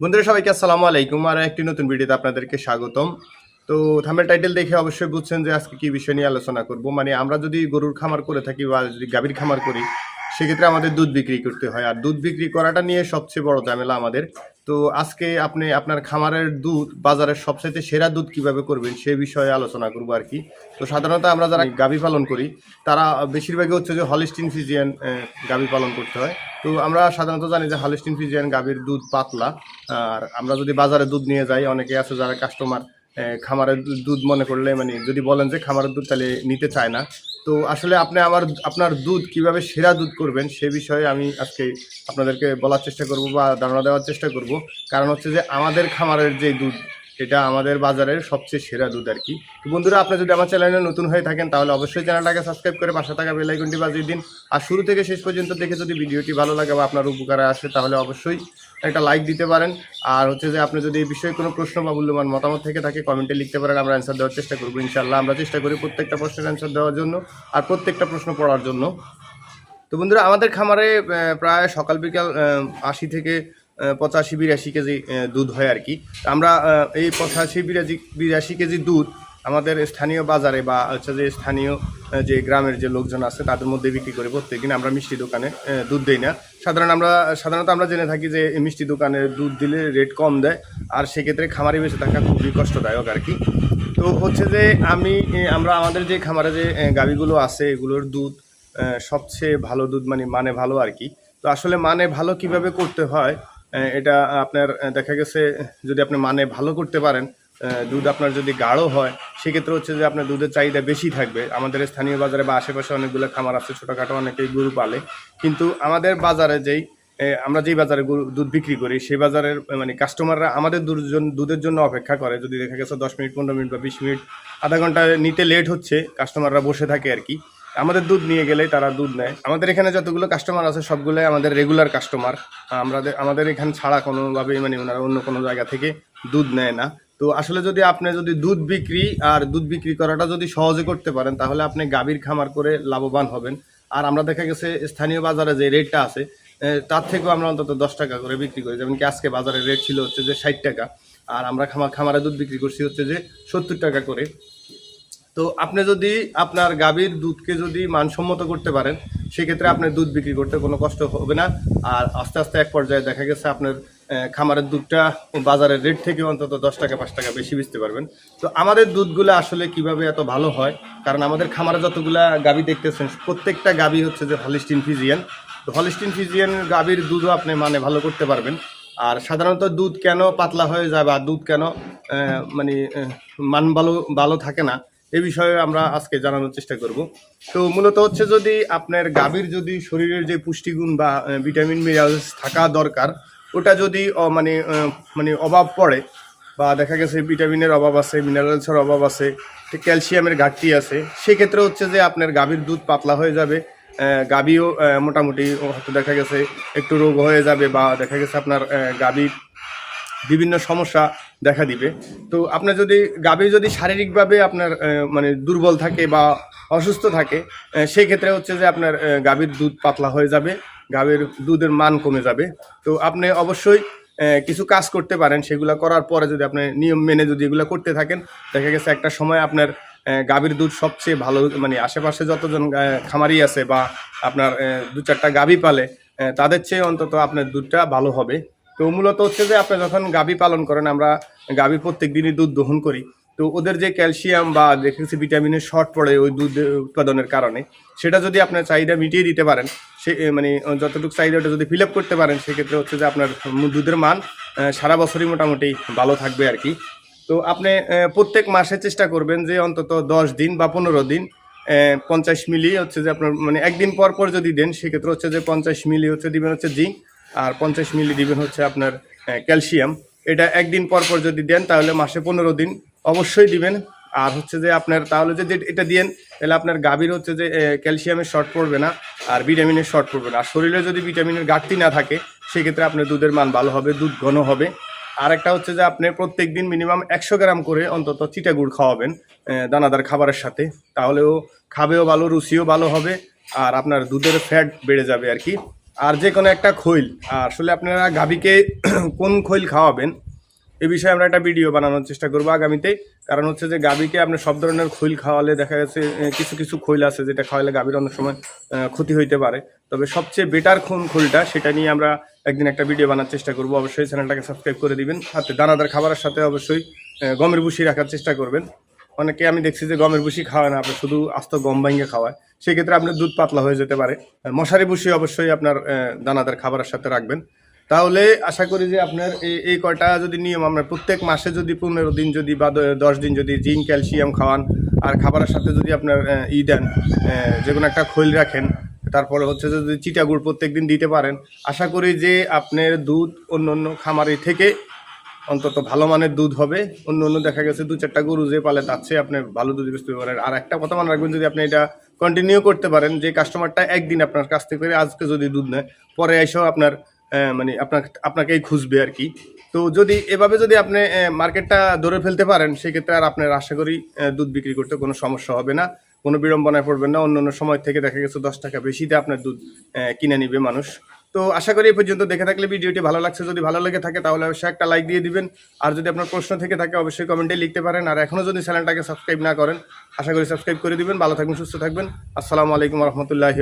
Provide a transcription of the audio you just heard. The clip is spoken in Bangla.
বন্ধুরা, সবাইকে আসসালামু আলাইকুম। আর একটি নতুন ভিডিওতে আপনাদেরকে স্বাগতম। তো থামের টাইটেল দেখে অবশ্যই বুঝছেন যে আজকে কি বিষয় নিয়ে আলোচনা করব। মানে আমরা যদি গরুর খামার করে থাকি বা যদি গাভীর খামার করি, সেক্ষেত্রে আমাদের দুধ বিক্রি করতে হয়। আর দুধ বিক্রি করাটা নিয়ে সবচেয়ে বড় ঝামেলা আমাদের তো আজকে আপনি আপনার খামারের দুধ, বাজারের সবচাইতে সেরা দুধ কীভাবে করবেন সে বিষয়ে আলোচনা করব আর কি। তো সাধারণত আমরা যারা গাভী পালন করি, তারা বেশিরভাগই হচ্ছে যে হলিস্টিন ফিজিয়ান গাভী পালন করতে হয়। তো আমরা সাধারণত জানি যে হলিস্টিন ফিজিয়ান গাভীর দুধ পাতলা। আর আমরা যদি বাজারে দুধ নিয়ে যাই, অনেকে আছে যারা কাস্টমার খামারের দুধ মনে করলে মানে যদি বলেন যে খামারের দুধ তাহলে নিতে চায় না। তো আসলে আপনি আমার, আপনার দুধ, কীভাবে সেরা দুধ করবেন সে বিষয়ে আমি আজকে আপনাদেরকে বলার চেষ্টা করব বা ধারণা দেওয়ার চেষ্টা করব। কারণ হচ্ছে যে আমাদের খামারের যে দুধ এটা আমাদের বাজারের সবচেয়ে সেরা দুধ আর কি। তো বন্ধুরা আপনি যদি আমার চ্যানেলে নতুন হয়ে থাকেন, তাহলে অবশ্যই চ্যানেলটাকে সাবস্ক্রাইব করে পাশে থাকা বেল আইকনটি বাজিয়ে দিন। আর শুরু থেকে শেষ পর্যন্ত দেখে যদি ভিডিওটি ভালো লাগে বা আপনার উপকারে আসে, তাহলে অবশ্যই একটা লাইক দিতে পারেন। আর হচ্ছে যে, আপনি যদি এই বিষয়ে কোনো প্রশ্ন বা মূল্যবান মতামত থেকে থাকে কমেন্টে লিখতে পারেন, আমরা অ্যান্সার দেওয়ার চেষ্টা করব ইনশাল্লাহ আমরা চেষ্টা করি প্রত্যেকটা প্রশ্নের অ্যান্সার দেওয়ার জন্য আর প্রত্যেকটা প্রশ্ন পড়ার জন্য। তো বন্ধুরা, আমাদের খামারে প্রায় সকাল বিকাল আশি থেকে পঁচাশি, বিরাশি কেজি দুধ হয় আর কি। আমরা এই পঁচাশি বিরাশি বিরাশি কেজি দুধ আমাদের স্থানীয় বাজারে বা হচ্ছে যে স্থানীয় যে গ্রামের যে লোকজন আছে, তাদের মধ্যে বিক্রি করি। প্রত্যেকদিন আমরা মিষ্টি দোকানে দুধ দিই না। সাধারণ আমরা, সাধারণত আমরা জেনে থাকি যে মিষ্টি দোকানে দুধ দিলে রেট কম দেয় আর সেক্ষেত্রে খামারি বেঁচে থাকা খুবই কষ্টদায়ক আর কি। তো হচ্ছে যে আমি আমরা আমাদের যে খামারে যে গাভীগুলো আছে, এগুলোর দুধ সবচেয়ে ভালো দুধ মানে মানে ভালো আর কি। তো আসলে মানে ভালো কীভাবে করতে হয় এটা আপনার দেখা গেছে, যদি আপনি মানে ভালো করতে পারেন দুধ আপনার যদি গাঢ় হয়, সেক্ষেত্রে হচ্ছে যে আপনার দুধের চাহিদা বেশি থাকবে। আমাদের স্থানীয় বাজারে বা আশেপাশে অনেকগুলো খামার আছে, ছোটোখাটো অনেকেই গরু পালে। কিন্তু আমাদের বাজারে যেই আমরা যেই বাজারে গরু- দুধ বিক্রি করি, সেই বাজারের মানে কাস্টমাররা আমাদের দুধের জন্য দুধের জন্য অপেক্ষা করে। যদি দেখা গেছে দশ মিনিট, পনেরো মিনিট বা বিশ মিনিট, আধা ঘণ্টা নিতে লেট হচ্ছে কাস্টমাররা বসে থাকে আর কি। আমাদের দুধ নিয়ে গেলেই তারা দুধ নেয়। আমাদের এখানে যতগুলো কাস্টমার আছে, সবগুলোই আমাদের রেগুলার কাস্টমার আমাদের আমাদের এখানে ছাড়া কোনোভাবেই মানে ওনারা অন্য কোনো জায়গা থেকে দুধ নেয় না। তো আসলে যদি আপনি যদি দুধ বিক্রি আর দুধ বিক্রি করাটা যদি সহজে করতে পারেন, তাহলে আপনি গাভীর খামার করে লাভবান হবেন। আর আমরা দেখা গেছে স্থানীয় বাজারে যে রেটটা আছে তার থেকেও আমরা অন্তত দশ টাকা করে বিক্রি করি। যেমন কি আজকে বাজারের রেট ছিল হচ্ছে যে ষাট টাকা, আর আমরা খামার, খামারে দুধ বিক্রি করছি হচ্ছে যে সত্তর টাকা করে। তো আপনি যদি আপনার গাভীর দুধকে যদি মানসম্মত করতে পারেন, সেক্ষেত্রে আপনার দুধ বিক্রি করতে কোনো কষ্ট হবে না। আর আস্তে আস্তে এক পর্যায়ে দেখা গেছে আপনার খামারের দুধটা বাজারের রেট থেকে অন্তত দশ টাকা, পাঁচ টাকা বেশি বেচতে পারবেন। তো আমাদের দুধগুলো আসলে কীভাবে এত ভালো হয়? কারণ আমাদের খামারে যতগুলা গাভী দেখতেছেন, প্রত্যেকটা গাভী হচ্ছে যে হলিস্টিন ফিজিয়ান তো হলিস্টিন ফিজিয়ান গাভীর দুধও আপনি মানে ভালো করতে পারবেন। আর সাধারণত দুধ কেন পাতলা হয়ে যায় বা দুধ কেন মানে মান ভালো ভালো থাকে না এই বিষয়ে আমরা আজকে জানানোর চেষ্টা করব। তো মূলত হচ্ছে যদি আপনার গাভীর যদি শরীরের যে পুষ্টিগুণ বা ভিটামিন, মিনারেলস থাকা দরকার, ওটা যদি মানে মানে অভাব পড়ে বা দেখা গেছে ভিটামিনের অভাব আছে, মিনারেলসের অভাব আছে ক্যালসিয়ামের ঘাটতি আছে, সেক্ষেত্রে হচ্ছে যে আপনার গাভীর দুধ পাতলা হয়ে যাবে গাভীও মোটামুটি হয়তো দেখা গেছে একটু রোগ হয়ে যাবে বা দেখা গেছে আপনার গাভীর বিভিন্ন সমস্যা দেখা দিবে। তো আপনার যদি, গাভী যদি শারীরিকভাবে আপনার মানে দুর্বল থাকে বা অসুস্থ থাকে সেই ক্ষেত্রে হচ্ছে যে আপনার গাভীর দুধ পাতলা হয়ে যাবে, গাভীর দুধের মান কমে যাবে। তো আপনি অবশ্যই কিছু কাজ করতে পারেন। সেগুলো করার পরে যদি আপনি নিয়ম মেনে যদি এগুলো করতে থাকেন, দেখা গেছে একটা সময় আপনার গাভীর দুধ সবচেয়ে ভালো মানে আশেপাশে যতজন খামারি আছে বা আপনার দু চারটা গাভী পালে তাদের চেয়ে অন্তত আপনার দুধটা ভালো হবে। তো মূলত হচ্ছে যে আপনি যখন গাভী পালন করেন, আমরা গাভীর প্রত্যেক দিনই দুধ দহন করি। তো ওদের যে ক্যালসিয়াম বা দেখেছি ভিটামিনের শর্ট পড়ে ওই দুধ উৎপাদনের কারণে। সেটা যদি আপনার চাহিদা মিটিয়ে দিতে পারেন, সে মানে যতটুকু চাহিদাটা যদি ফিল আপ করতে পারেন, সেক্ষেত্রে হচ্ছে যে আপনার দুধের মান সারা বছরই মোটামুটি ভালো থাকবে আর কি। তো আপনি প্রত্যেক মাসে চেষ্টা করবেন যে অন্তত দশ দিন বা পনেরো দিন পঞ্চাশ মিলি হচ্ছে যে আপনার মানে একদিন পর পর যদি দেন, সেক্ষেত্রে হচ্ছে যে পঞ্চাশ মিলি হচ্ছে দিবেন হচ্ছে জিঙ্ক। আর পঞ্চাশ মিলি দিবেন হচ্ছে আপনার ক্যালসিয়াম। এটা একদিন পর পর যদি দেন, তাহলে মাসে পনেরো দিন অবশ্যই দিবেন। আর হচ্ছে যে আপনার, তাহলে যদি এটা দিয়েন, তাহলে আপনার গাভীর হচ্ছে যে ক্যালসিয়ামের শর্ট পড়বে না, আর ভিটামিনের শর্ট পড়বে না। আর শরীরে যদি ভিটামিনের ঘাটতি না থাকে, সেক্ষেত্রে আপনার দুধের মান ভালো হবে, দুধ ঘন হবে। আর একটা হচ্ছে যে আপনি প্রত্যেক দিন মিনিমাম একশো গ্রাম করে অন্তত চিটা গুড় খাওয়াবেন দানাদার খাবারের সাথে। তাহলেও খাবেও ভালো, রুচিও ভালো হবে, আর আপনার দুধের ফ্যাট বেড়ে যাবে আর কি। আর যে কোনো একটা খৈল। আসলে আপনারা গাভীকে কোন খৈল খাওয়াবেন, এ বিষয়ে আমরা একটা ভিডিও বানানোর চেষ্টা করব আগামীতে। কারণ হচ্ছে যে গাভীকে আপনি সব ধরনের খৈল খাওয়ালে দেখা গেছে কিছু কিছু খৈল আছে যেটা খাওয়ালে গাভীর অনেক সময় ক্ষতি হইতে পারে। তবে সবচেয়ে বেটার কোন খৈলটা সেটা নিয়ে আমরা একদিন একটা ভিডিও বানার চেষ্টা করব। অবশ্যই চ্যানেলটাকে সাবস্ক্রাইব করে দিবেন। সাথে দানাদার খাবারের সাথে অবশ্যই গমের ভুসি রাখার চেষ্টা করবেন। অনেকে আমি দেখছি যে গমের ভুসি খাওয়ায় না আপনি শুধু আস্ত গম ভাঙ্গে খাওয়ায়। সেক্ষেত্রে আপনার দুধ পাতলা হয়ে যেতে পারে। মশারি ভুসি অবশ্যই আপনার দানাদার খাবারের সাথে রাখবেন। তাহলে আশা করি যে আপনার এই কয়টা যদি নিয়ম, আমরা প্রত্যেক মাসে যদি পনেরো দিন যদি বা দশ দিন যদি জিঙ্ক, ক্যালসিয়াম খাওয়ান, আর খাবারের সাথে যদি আপনার ই দেন যে কোনো একটা খৈল রাখেন, তারপরে হচ্ছে যদি চিটাগুড় প্রত্যেক দিন দিতে পারেন, আশা করি যে আপনার দুধ অন্য অন্য খামারি থেকে অন্তত ভালো মানের দুধ হবে। অন্য অন্য দেখা গেছে দু চারটা গরু যে পালে তার চেয়ে আপনি ভালো দুধ বেচতে পারেন। আর একটা কথা মনে রাখবেন, যদি আপনি এটা কন্টিনিউ করতে পারেন, যে কাস্টমারটা একদিন আপনার কাছ থেকে আজকে যদি দুধ নেয়, পরে এসেও আপনার মানে আপনার, আপনাকেই খুঁজবে আর কি। তো যদি, এভাবে যদি আপনি মার্কেটটা ধরে ফেলতে পারেন, সেক্ষেত্রে আর আপনার আশা করি দুধ বিক্রি করতে কোনো সমস্যা হবে না। কোনো বিড়ম্বনায় পড়বেন না। অন্য অন্য সময় থেকে দেখা গেছে দশ টাকা বেশিতে আপনার দুধ কিনে নিবে মানুষ। তো আশা করি এই পর্যন্ত দেখে থাকলে ভিডিওটি ভালো লাগছে। যদি ভালো লেগে থাকে তাহলে অবশ্যই একটা লাইক দিয়ে দিবেন। আর যদি আপনার প্রশ্ন থেকে থাকে অবশ্যই কমেন্টে লিখতে পারেন। আর এখনও যদি চ্যানেলটাকে সাবস্ক্রাইব না করেন, আশা করি সাবস্ক্রাইব করে দিবেন। ভালো থাকবেন, সুস্থ থাকবেন। আসসালামু আলাইকুম রহমতুল্লাহি